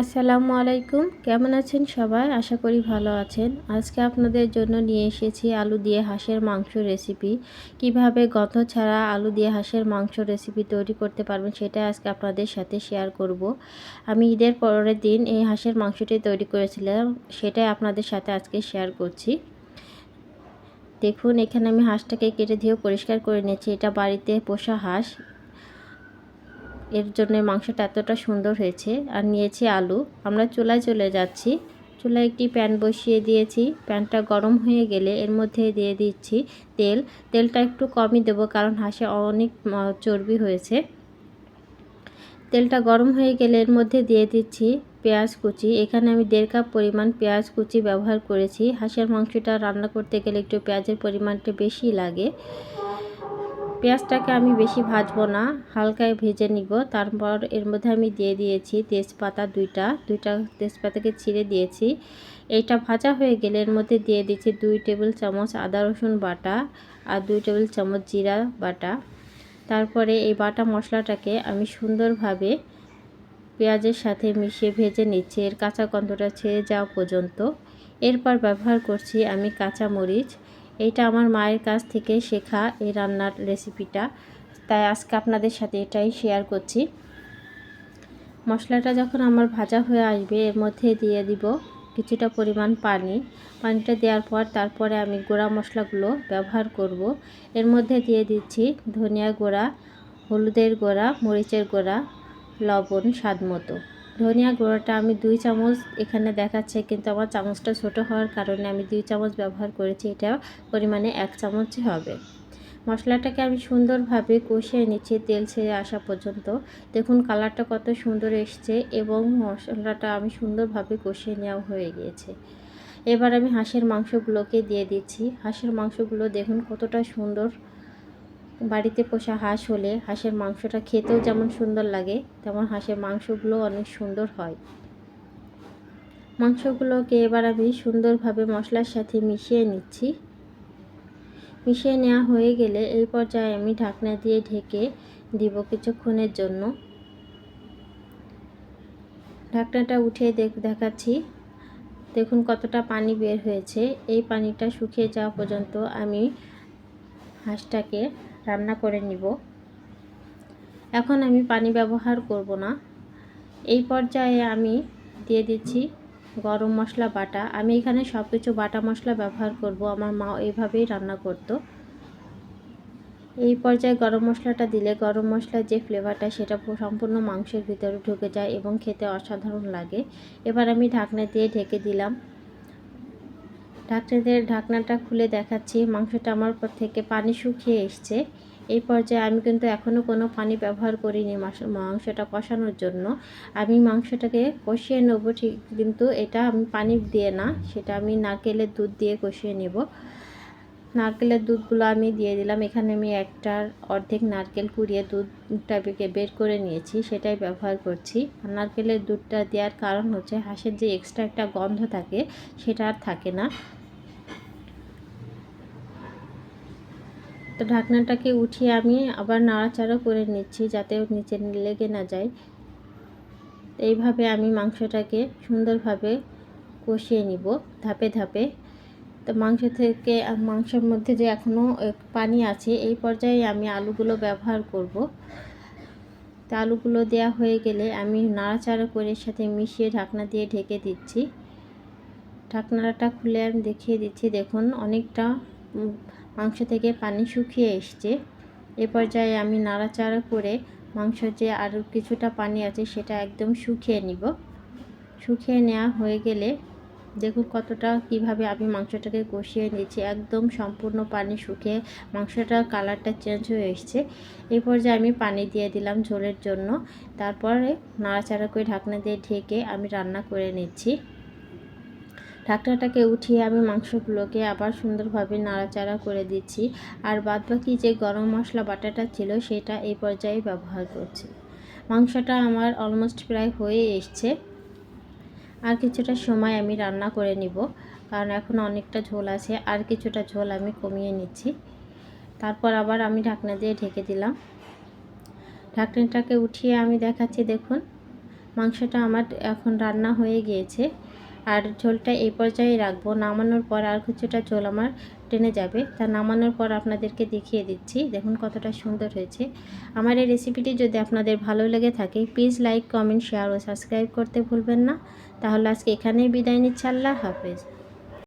আসসালামু আলাইকুম। কেমন আছেন সবাই? আশা করি ভালো আছেন। আজকে আপনাদের জন্য নিয়ে এসেছি আলু দিয়ে হাঁসের মাংস রেসিপি কীভাবে গন্ধ ছাড়া আলু দিয়ে হাঁসের মাংস রেসিপি তৈরি করতে পারবেন সেটা আজকে আপনাদের সাথে শেয়ার করব। আমি ঈদের পরের দিন এই হাঁসের মাংসটি তৈরি করেছিলাম, সেটাই আপনাদের সাথে আজকে শেয়ার করছি। দেখুন, এখানে আমি হাঁসটাকে কেটে দিয়ে পরিষ্কার করে নিয়েছি। এটা বাড়িতে পোষা হাঁস। এর জন্য মাংসটা এতটা সুন্দর হয়েছে। আর নিয়েছি আলু। আমরা চুলায় চলে যাচ্ছি। চুলায় একটি প্যান বসিয়ে দিয়েছি। প্যানটা গরম হয়ে গেলে এর মধ্যে দিয়ে দিচ্ছি তেল। তেলটা একটু কমই দেব কারণ হাঁসে অনেক চর্বি হয়েছে। তেলটা গরম হয়ে গেলে এর মধ্যে দিয়ে দিচ্ছি পেঁয়াজ কুচি। এখানে আমি দেড় কাপ পরিমাণ পেঁয়াজ কুচি ব্যবহার করেছি। হাঁসের মাংসটা রান্না করতে গেলে একটু পেঁয়াজের পরিমাণটা বেশি লাগে। পেঁয়াজটাকে আমি বেশি ভাজবো না, হালকায় ভেজে নিব। তারপর এর মধ্যে আমি দিয়ে দিয়েছি তেজপাতা দুইটা দুইটা তেজপাতাকে ছিঁড়ে দিয়েছি। এইটা ভাজা হয়ে গেলে এর মধ্যে দিয়ে দিয়েছি দুই টেবিল চামচ আদা রসুন বাটা আর দুই টেবিল চামচ জিরা বাটা। তারপরে এই বাটা মশলাটাকে আমি সুন্দরভাবে পেঁয়াজের সাথে মিশিয়ে ভেজে নিচ্ছি। এর কাঁচা গন্ধটা ছেড়ে যাওয়া পর্যন্ত। এরপর ব্যবহার করছি আমি কাঁচা মরিচ এইটা আমার মায়ের কাছ থেকে শেখা এই রান্নার রেসিপিটা তাই আজকে আপনাদের সাথে এটাই শেয়ার করছি। মশলাটা যখন আমার ভাজা হয়ে আসবে, এর মধ্যে দিয়ে দিব কিছুটা পরিমাণ পানি। পানিটা দেওয়ার পর তারপরে আমি গোড়া মশলাগুলো ব্যবহার করব। এর মধ্যে দিয়ে দিচ্ছি ধনিয়া গুঁড়া, হলুদের গুঁড়া, মরিচের গুঁড়া, লবণ, স্বাদ মতো। ধনিয়া গুঁড়োটা আমি দুই চামচ এখানে দেখাচ্ছে, কিন্তু আমার চামচটা ছোট হওয়ার কারণে আমি দুই চামচ ব্যবহার করেছি, এটা পরিমাণে এক চামচই হবে। মশলাটাকে আমি সুন্দরভাবে কষিয়ে নিচ্ছি তেল ছেড়ে আসা পর্যন্ত। দেখুন কালারটা কত সুন্দর এসছে এবং মশলাটা আমি সুন্দরভাবে কষিয়ে নেওয়া হয়ে গিয়েছে। এবার আমি হাঁসের মাংসগুলোকে দিয়ে দিচ্ছি। হাঁসের মাংসগুলো দেখুন কতটা সুন্দর বাড়িতে পোষা হাঁস হলে হাঁসের মাংসটা খেতেও যেমন সুন্দর লাগে, তেমন হাঁসের মাংসগুলো অনেক সুন্দর হয়। মাংসগুলোকে এবার আমি সুন্দরভাবে মশলার সাথে মিশিয়ে নিচ্ছি। মিশিয়ে নেওয়া হয়ে গেলে এই পর্যায়ে আমি ঢাকনা দিয়ে ঢেকে দিব কিছুক্ষণের জন্য। ঢাকনাটা উঠে দেখ দেখাচ্ছি। দেখুন কতটা পানি বের হয়েছে। এই পানিটা শুকিয়ে যাওয়া পর্যন্ত আমি হাঁসটাকে রান্না করে নিব। এখন আমি পানি ব্যবহার করব না। এই পর্যায়ে আমি দিয়ে দিচ্ছি গরম মশলা বাটা। আমি এখানে সব কিছু বাটা মশলা ব্যবহার করব। আমার মা এইভাবেই রান্না করত। এই পর্যায়ে গরম মশলাটা দিলে গরম মশলার যে ফ্লেভারটা সেটা সম্পূর্ণ মাংসের ভিতরে ঢুকে যায় এবং খেতে অসাধারণ লাগে। এবার আমি ঢাকনা দিয়ে ঢেকে দিলাম। ঢাকনাদের ঢাকনাটা খুলে দেখাচ্ছি, মাংসটা আমার পর থেকে পানি শুকিয়ে এসছে। এই পর্যায়ে আমি কিন্তু এখনও কোনো পানি ব্যবহার করিনি মাংসটা কষানোর জন্য। আমি মাংসটাকে কষিয়ে নেব ঠিক, কিন্তু এটা আমি পানি দিয়ে না, সেটা আমি নারকেলের দুধ দিয়ে কষিয়ে নেব। নারকেলের দুধগুলো আমি দিয়ে দিলাম, এখানে আমি একটার অর্ধেক নারকেল কুড়িয়ে দুধটা বের করে নিয়েছি, সেটাই ব্যবহার করছি। নারকেলের দুধটা দেওয়ার কারণ হচ্ছে হাঁসের যে এক্সট্রা একটা গন্ধ থাকে, সেটা আর থাকে না। তো ঢাকনাটাকে উঠিয়ে আমি আবার নাড়াচাড়া করে নিচ্ছি যাতে ওর নিচে লেগে না যায়। এইভাবে আমি মাংসটাকে সুন্দরভাবে কষিয়ে নিব ধাপে ধাপে। তো মাংস থেকে, মাংসের মধ্যে যে এখনও পানি আছে, এই পর্যায়ে আমি আলুগুলো ব্যবহার করব। তো আলুগুলো দেওয়া হয়ে গেলে আমি নাড়াচাড়া করে সাথে মিশিয়ে ঢাকনা দিয়ে ঢেকে দিচ্ছি। ঢাকনাটা খুলে আমি দেখিয়ে দিচ্ছি, দেখুন অনেকটা মাংস থেকে পানি শুকিয়ে এসছে। এ পর্যায়ে আমি নাড়াচাড়া করে মাংস যে আরও কিছুটা পানি আছে সেটা একদম শুকিয়ে নিব। শুকিয়ে নেওয়া হয়ে গেলে দেখুন কতটা কীভাবে আমি মাংসটাকে কষিয়ে নিচ্ছি একদম সম্পূর্ণ পানি শুকিয়ে মাংসটার কালারটা চেঞ্জ হয়ে এসছে। এই পর্যায়ে আমি পানি দিয়ে দিলাম ঝোলের জন্য। তারপরে নাড়াচাড়া করে ঢাকনা দিয়ে ঢেকে আমি রান্না করে নিচ্ছি। ঢাকনাটাকে উঠিয়ে আমি মাংসগুলোকে আবার সুন্দরভাবে নাড়াচাড়া করে দিচ্ছি। আর বাদবাকি যে গরম মশলা বাটাটা ছিল সেটা এই পর্যায়ে ব্যবহার করছি। মাংসটা আমার অলমোস্ট প্রায় হয়ে এসছে। আর কিছুটা সময় আমি রান্না করে নিব, কারণ এখন অনেকটা ঝোল আছে। আর কিছুটা ঝোল আমি কমিয়ে নিচ্ছি। তারপর আবার আমি ঢাকনা দিয়ে ঢেকে দিলাম। ঢাকনাটাকে উঠিয়ে আমি দেখাচ্ছি, দেখুন। মাংসটা আমার এখন রান্না হয়ে গিয়েছে। আর ঝোলটা এই পর্যায়ে রাখব। নামানোর পর আর কিছুটা ঝোল আমার টেনে যাবে। তা নামানোর পর আপনাদেরকে দেখিয়ে দিচ্ছি। দেখুন কতটা সুন্দর হয়েছে। আমার এই রেসিপিটি যদি আপনাদের ভালো লেগে থাকে প্লিজ লাইক কমেন্ট শেয়ার ও সাবস্ক্রাইব করতে ভুলবেন না। তাহলে আজকে এখানেই বিদায় নিচ্ছি। আল্লাহ হাফেজ।